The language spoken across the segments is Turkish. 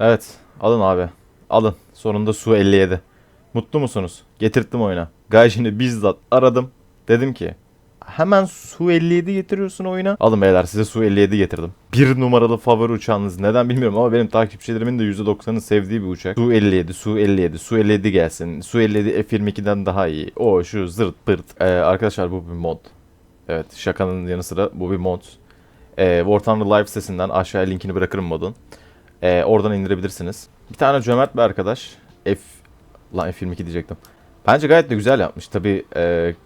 Evet. Alın abi. Alın. Sonunda Su 57. Mutlu musunuz? Getirttim oyuna. Gaijin'i bizzat aradım. Dedim ki hemen Su 57 getiriyorsun oyuna. Alın beyler size Su 57 getirdim. Bir numaralı favori uçağınız. Neden bilmiyorum ama benim takipçilerimin de %90'ı sevdiği bir uçak. Su 57, Su 57, Su 57 gelsin. Su 57 F22'den daha iyi. O şu zırt pırt. Ee, arkadaşlar bu bir mod. Evet şakanın yanı sıra bu bir mod. Ee, War Thunder Live sitesinden aşağıya linkini bırakırım modun. Ee, oradan indirebilirsiniz. Bir tane cömert bir arkadaş. F... Lan F22 diyecektim. Bence gayet de güzel yapmış. Tabi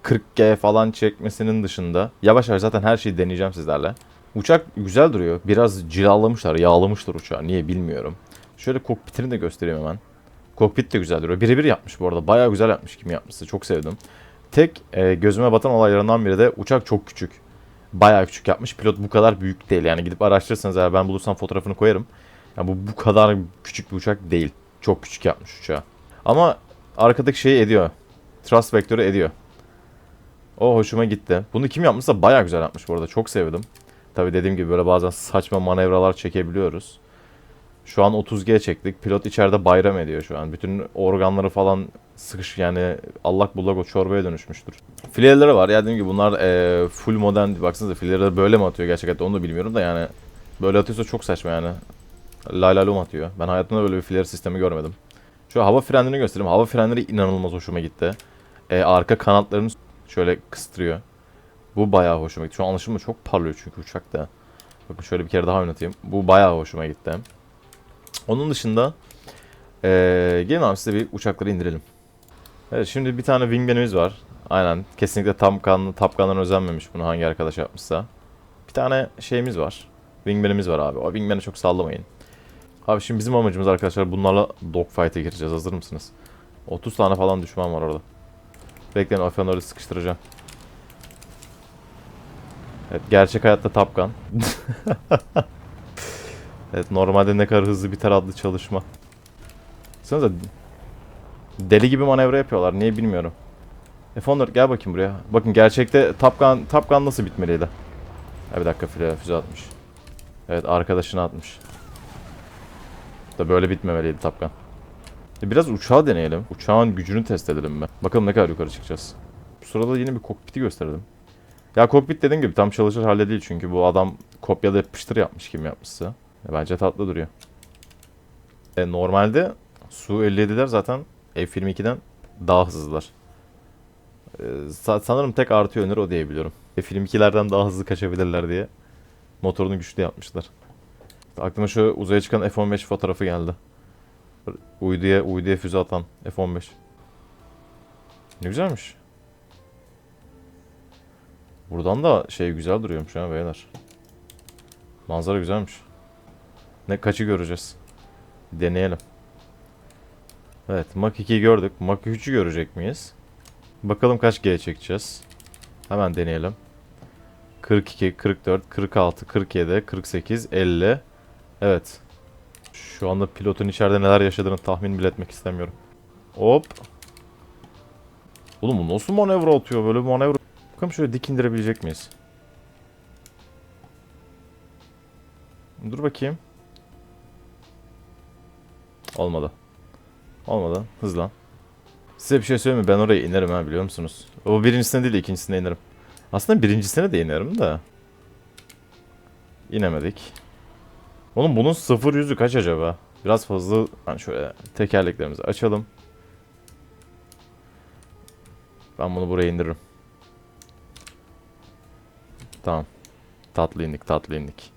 40G falan çekmesinin dışında. Yavaş yavaş zaten her şeyi deneyeceğim sizlerle. Uçak güzel duruyor. Biraz cilalamışlar, yağlamışlar uçağı. Niye bilmiyorum. Şöyle kokpitini de göstereyim hemen. Kokpit de güzel duruyor. Birebir yapmış bu arada. Bayağı güzel yapmış kim yapmışsa. Çok sevdim. Tek e, gözüme batan olaylarından biri de uçak çok küçük. Bayağı küçük yapmış. Pilot bu kadar büyük değil. Yani gidip araştırırsanız eğer ben bulursam fotoğrafını koyarım. Yani bu bu kadar küçük bir uçak değil. Çok küçük yapmış uçağı. Ama arkadaki şeyi ediyor. Thrust vektörü ediyor. O hoşuma gitti. Bunu kim yapmışsa bayağı güzel yapmış bu arada. Çok sevdim. Tabi dediğim gibi böyle bazen saçma manevralar çekebiliyoruz. Şu an 30G çektik. Pilot içeride bayram ediyor şu an. Bütün organları falan sıkış yani allak bullak o çorbaya dönüşmüştür. Fileleri var. Ya dediğim gibi bunlar e, full modern. Baksanıza fileleri böyle mi atıyor gerçekten onu da bilmiyorum da yani. Böyle atıyorsa çok saçma yani. Laylalum atıyor. Ben hayatımda böyle bir filer sistemi görmedim. Şu hava frenlerini göstereyim. Hava frenleri inanılmaz hoşuma gitti. E, arka kanatlarını şöyle kıstırıyor. Bu bayağı hoşuma gitti. Şu an alışımda çok parlıyor çünkü uçakta. Bakın şöyle bir kere daha oynatayım. Bu bayağı hoşuma gitti. Onun dışında e, gelin abi size bir uçakları indirelim. Evet şimdi bir tane wingman'imiz var. Aynen kesinlikle tam kanlı tapkandan özenmemiş bunu hangi arkadaş yapmışsa. Bir tane şeyimiz var. Wingman'imiz var abi. O wingman'i çok sallamayın. Abi şimdi bizim amacımız arkadaşlar bunlarla dogfight'e gireceğiz. Hazır mısınız? 30 tane falan düşman var orada. Bekleyin afyonları sıkıştıracağım. Evet gerçek hayatta tapkan. evet normalde ne kadar hızlı biter adlı çalışma. Sanırsa deli gibi manevra yapıyorlar. Niye bilmiyorum. F14 gel bakayım buraya. Bakın gerçekte Top Gun nasıl bitmeliydi? Ha, bir dakika füze atmış. Evet arkadaşını atmış. Da böyle bitmemeliydi Top Gun. E, Biraz uçağı deneyelim. Uçağın gücünü test edelim mi? Bakalım ne kadar yukarı çıkacağız. Bu sırada yine bir kokpiti gösterelim. Ya kokpit dediğim gibi tam çalışır halde değil çünkü bu adam kopyada yapıştır yapmış kim yapmışsa. E, Bence tatlı duruyor. E, normalde Su-57'ler zaten F-22'den daha hızlılar. E, sa- sanırım tek artı yönleri o diyebiliyorum. F-22'lerden daha hızlı kaçabilirler diye motorunu güçlü yapmışlar. Aklıma şu uzaya çıkan F-15 fotoğrafı geldi. Uyduya, uyduya füze atan F-15. Ne güzelmiş. Buradan da şey güzel duruyormuş ha beyler. Manzara güzelmiş. Ne kaçı göreceğiz? Deneyelim. Evet Mach 2'yi gördük. Mach 3'ü görecek miyiz? Bakalım kaç G çekeceğiz. Hemen deneyelim. 42, 44, 46, 47, 48, 50. Evet. Şu anda pilotun içeride neler yaşadığını tahmin bile etmek istemiyorum. Hop. Oğlum bu nasıl manevra atıyor? Böyle manevra. Bakalım şöyle dik indirebilecek miyiz? Dur bakayım. Olmadı. Olmadı. Hızlan. Size bir şey söyleyeyim mi? Ben oraya inerim ha biliyor musunuz? O birincisine değil ikincisine inerim. Aslında birincisine de inerim de. İnemedik. Oğlum bunun sıfır yüzü kaç acaba? Biraz fazla ben şöyle tekerleklerimizi açalım. Ben bunu buraya indiririm. Tamam. Tatlı indik, tatlı indik.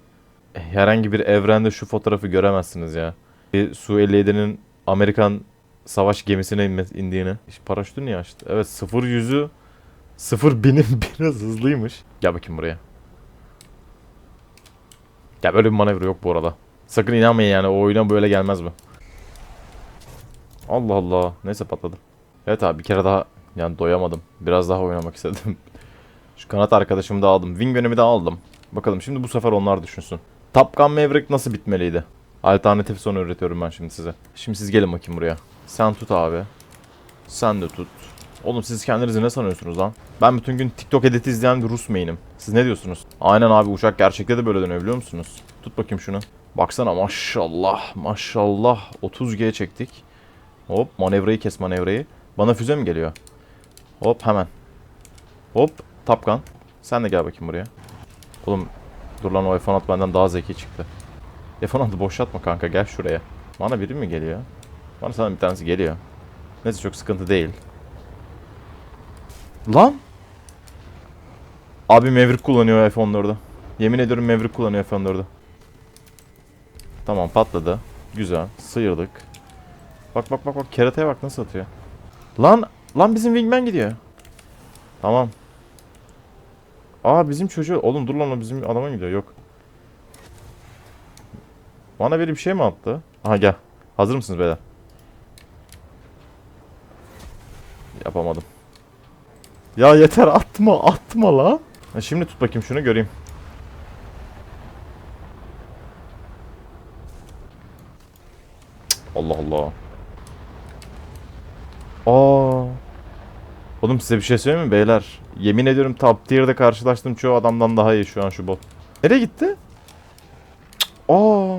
Herhangi bir evrende şu fotoğrafı göremezsiniz ya. Bir Su-57'nin Amerikan savaş gemisine indiğini. İşte paraşütü açtı? Evet sıfır yüzü sıfır binim biraz hızlıymış. Gel bakayım buraya. Ya böyle bir manevra yok bu arada. Sakın inanmayın yani o oyuna böyle gelmez bu. Allah Allah. Neyse patladı. Evet abi bir kere daha yani doyamadım. Biraz daha oynamak istedim. Şu kanat arkadaşımı da aldım. Wing yönümü de aldım. Bakalım şimdi bu sefer onlar düşünsün. Top Gun Maverick nasıl bitmeliydi? Alternatif sonu üretiyorum ben şimdi size. Şimdi siz gelin bakayım buraya. Sen tut abi. Sen de tut. Oğlum siz kendinizi ne sanıyorsunuz lan? Ben bütün gün TikTok editi izleyen bir Rus main'im. Siz ne diyorsunuz? Aynen abi uçak gerçekte de böyle dönüyor biliyor musunuz? Tut bakayım şunu. Baksana maşallah maşallah 30G çektik. Hop manevrayı kes manevrayı. Bana füze mi geliyor? Hop hemen. Hop tapkan. Sen de gel bakayım buraya. Oğlum dur lan o F-16 benden daha zeki çıktı. F-16 boşaltma kanka gel şuraya. Bana biri mi geliyor? Bana sana bir tanesi geliyor. Neyse çok sıkıntı değil. Lan! Abi Maverick kullanıyor F-14'ü. Yemin ediyorum Maverick kullanıyor F-14'ü. Tamam patladı. Güzel. Sıyırdık. Bak bak bak bak kerataya bak nasıl atıyor. Lan lan bizim wingman gidiyor. Tamam. Aa bizim çocuğu oğlum dur lan o bizim adama gidiyor yok. Bana böyle bir şey mi attı? Aha gel. Hazır mısınız beyler? Yapamadım. Ya yeter atma atma la. Ha, şimdi tut bakayım şunu göreyim. Allah Allah. Aa. Oğlum size bir şey söyleyeyim mi beyler? Yemin ediyorum top tier'de karşılaştığım çoğu adamdan daha iyi şu an şu bot. Nereye gitti? Aa.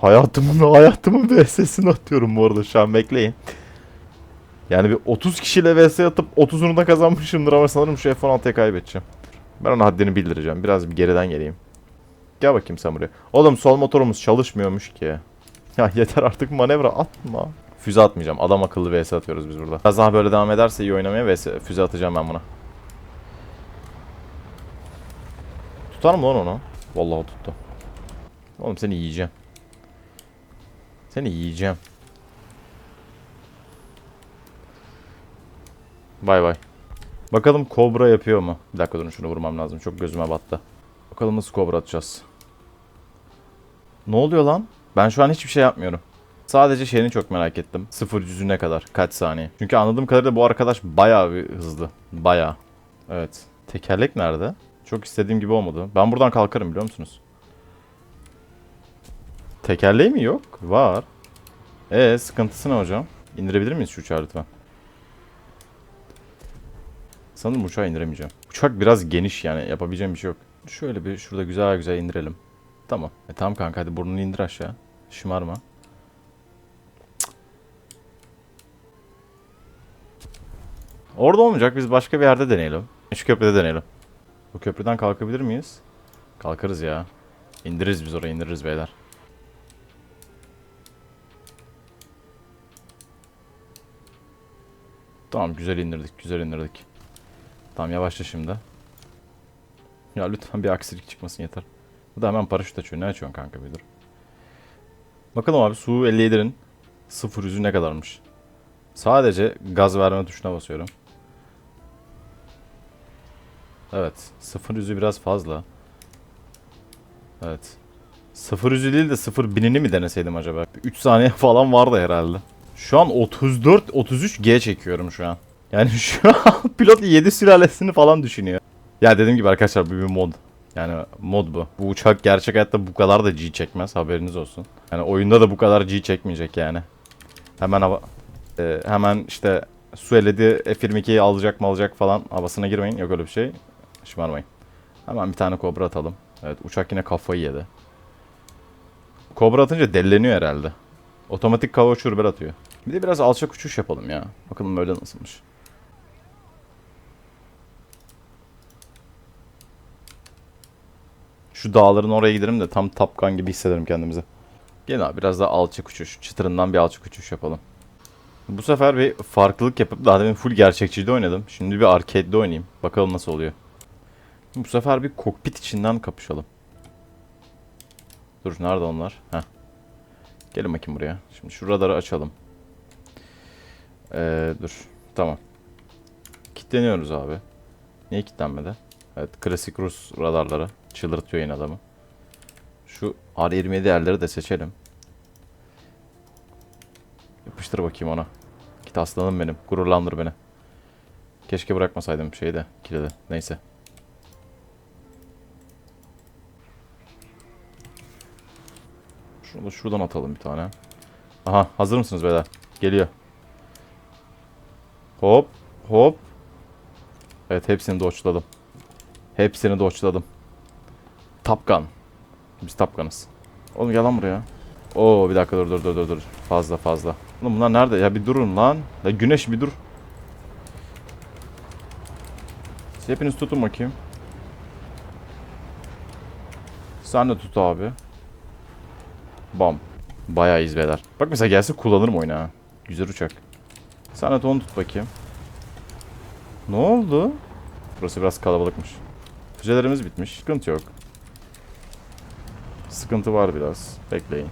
Hayatımın hayatımın VS'sini atıyorum bu arada şu an bekleyin. Yani bir 30 kişiyle VS atıp 30'unu da kazanmışımdır ama sanırım şu F-16'ya kaybedeceğim. Ben ona haddini bildireceğim. Biraz bir geriden geleyim. Gel bakayım sen buraya. Oğlum sol motorumuz çalışmıyormuş ki. Ya yeter artık manevra atma. Füze atmayacağım. Adam akıllı VS atıyoruz biz burada. Biraz daha böyle devam ederse iyi oynamaya VS, füze atacağım ben buna. Tutar mı lan onu? Vallahi tuttu. Oğlum seni yiyeceğim. Seni yiyeceğim. Bay bay. Bakalım Cobra yapıyor mu? Bir dakika durun şunu vurmam lazım. Çok gözüme battı. Bakalım nasıl Cobra atacağız. Ne oluyor lan? Ben şu an hiçbir şey yapmıyorum. Sadece şeyini çok merak ettim. 0 yüzüne kadar. Kaç saniye. Çünkü anladığım kadarıyla bu arkadaş bayağı bir hızlı. Bayağı. Evet. Tekerlek nerede? Çok istediğim gibi olmadı. Ben buradan kalkarım biliyor musunuz? Tekerleği mi yok? Var. Ee sıkıntısı ne hocam? İndirebilir miyiz şu uçağı lütfen? Sanırım uçağı indiremeyeceğim. Uçak biraz geniş yani yapabileceğim bir şey yok. Şöyle bir şurada güzel güzel indirelim. Tamam. E tamam kanka hadi burnunu indir aşağı. Şımarma. Orada olmayacak biz başka bir yerde deneyelim. Şu köprüde deneyelim. Bu köprüden kalkabilir miyiz? Kalkarız ya. İndiririz biz oraya indiririz beyler. Tamam güzel indirdik güzel indirdik. Tamam yavaşla şimdi. Ya lütfen bir aksilik çıkmasın yeter. Bu da hemen paraşüt açıyor. Ne açıyorsun kanka bir dur. Bakalım abi Su 57'nin sıfır yüzü ne kadarmış. Sadece gaz verme tuşuna basıyorum. Evet. Sıfır yüzü biraz fazla. Evet. Sıfır yüzü değil de sıfır binini mi deneseydim acaba? 3 saniye falan vardı herhalde. Şu an 34-33 G çekiyorum şu an. Yani şu an pilot 7 sülalesini falan düşünüyor. Ya dediğim gibi arkadaşlar bu bir mod. Yani mod bu. Bu uçak gerçek hayatta bu kadar da G çekmez haberiniz olsun. Yani oyunda da bu kadar G çekmeyecek yani. Hemen hava e, hemen işte su eledi F22'yi alacak mı alacak falan havasına girmeyin. Yok öyle bir şey. Şımarmayın. Hemen bir tane kobra atalım. Evet uçak yine kafayı yedi. Kobra atınca delileniyor herhalde. Otomatik kava uçurber atıyor. Bir de biraz alçak uçuş yapalım ya. Bakalım böyle nasılmış. Şu dağların oraya giderim de tam tapkan gibi hissederim kendimizi. Gel abi biraz daha alçak uçuş. Çıtırından bir alçak uçuş yapalım. Bu sefer bir farklılık yapıp daha demin full gerçekçide oynadım. Şimdi bir arcade'de oynayayım. Bakalım nasıl oluyor. Bu sefer bir kokpit içinden kapışalım. Dur nerede onlar? Heh. Gelin bakayım buraya. Şimdi şu radarı açalım. Ee, dur. Tamam. Kitleniyoruz abi. Niye kilitlenmedi? Evet klasik Rus radarları. Çıldırtıyor yine adamı. Şu R27 yerleri de seçelim. Yapıştır bakayım ona. Git aslanım benim. Gururlandır beni. Keşke bırakmasaydım şeyde. Kilidi. Neyse. Şunu da şuradan atalım bir tane. Aha hazır mısınız beyler? Geliyor. Hop hop. Evet hepsini doçladım. Hepsini doçladım. Top Gun. Biz tapkanız. Oğlum gel lan buraya. Oo bir dakika dur dur dur dur dur. Fazla fazla. Oğlum bunlar nerede? Ya bir durun lan. Ya güneş bir dur. Siz hepiniz tutun bakayım. Sen de tut abi. Bam. Bayağı iz beyler. Bak mesela gelse kullanırım oyunu ha. Güzel uçak. Sen de onu tut bakayım. Ne oldu? Burası biraz kalabalıkmış. Füzelerimiz bitmiş. Sıkıntı yok. Sıkıntı var biraz. Bekleyin.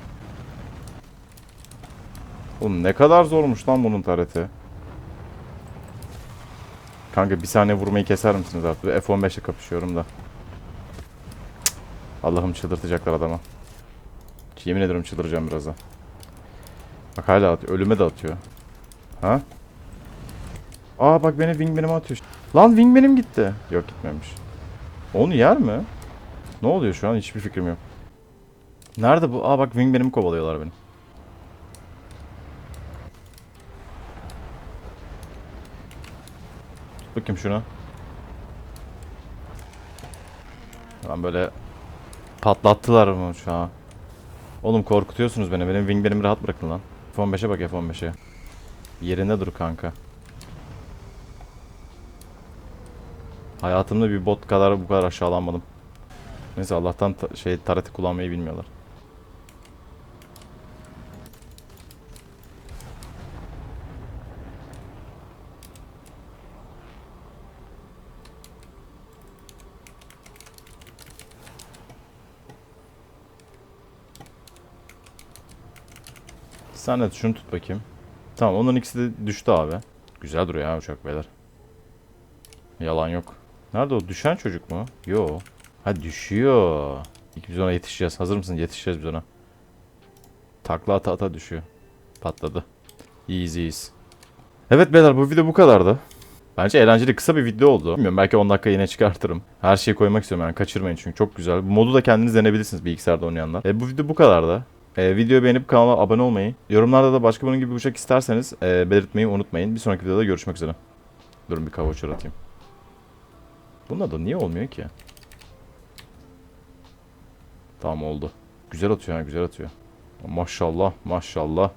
Oğlum ne kadar zormuş lan bunun tareti. Kanka bir saniye vurmayı keser misiniz artık? F-15'e kapışıyorum da. Allah'ım çıldırtacaklar adama. Yemin ederim çıldıracağım birazdan. Bak hala atıyor. Ölüme de atıyor. Ha? Aa bak beni wingman'ime atıyor. Lan wingman'im gitti. Yok gitmemiş. Onu yer mi? Ne oluyor şu an? Hiçbir fikrim yok. Nerede bu? Aa bak wingman'imi kovalıyorlar beni. Tut bakayım şunu. Lan böyle patlattılar mı uçağı? Oğlum korkutuyorsunuz beni. Benim wingman'imi rahat bırakın lan. F-15'e bak F-15'e. Yerinde dur kanka. Hayatımda bir bot kadar bu kadar aşağılanmadım. Neyse Allah'tan ta- şey tareti kullanmayı bilmiyorlar. Sen de şunu tut bakayım. Tamam onun ikisi de düştü abi. Güzel duruyor ha uçak beyler. Yalan yok. Nerede o? Düşen çocuk mu? Yo. Ha düşüyor. İlk biz ona yetişeceğiz. Hazır mısın? Yetişeceğiz biz ona. Takla ata ata düşüyor. Patladı. İyiyiz iyiyiz. Evet beyler bu video bu kadardı. Bence eğlenceli kısa bir video oldu. Bilmiyorum belki 10 dakika yine çıkartırım. Her şeyi koymak istiyorum yani kaçırmayın çünkü çok güzel. Bu modu da kendiniz denebilirsiniz bilgisayarda oynayanlar. E, bu video bu kadardı. E, videoyu beğenip kanala abone olmayı, yorumlarda da başka bunun gibi bir uçak isterseniz e, belirtmeyi unutmayın. Bir sonraki videoda görüşmek üzere. Durun bir kavuşur atayım. Bunun da niye olmuyor ki? Tamam oldu. Güzel atıyor ha güzel atıyor. Maşallah maşallah.